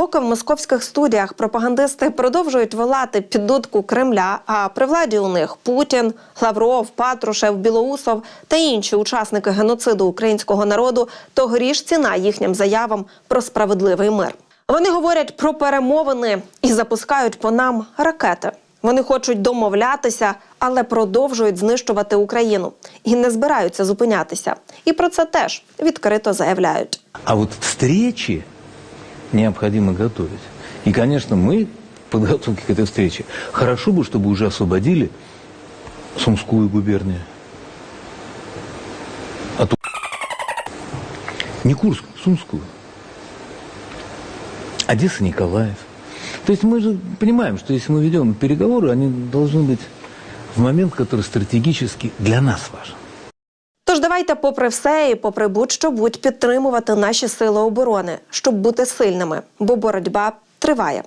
поки в московських студіях пропагандисти продовжують волати під дудку Кремля, а при владі у них Путін, Лавров, Патрушев, Білоусов та інші учасники геноциду українського народу, то гріш ціна їхнім заявам про справедливий мир. Вони говорять про перемовини і запускають по нам ракети. Вони хочуть домовлятися, але продовжують знищувати Україну і не збираються зупинятися. І про це теж відкрито заявляють. А вот встречи необходимо готовить. И, конечно, мы подготовке к этой встрече хорошо бы, чтобы уже освободили Сумскую губернию. А то не Курск, Сумскую. Одесса, Николаев. То есть мы же понимаем, что если мы ведем переговоры, они должны быть в момент, который стратегически для нас важен. Тож давайте, попри все і попри будь-що будь підтримувати наші сили оборони, щоб бути сильними, бо боротьба триває.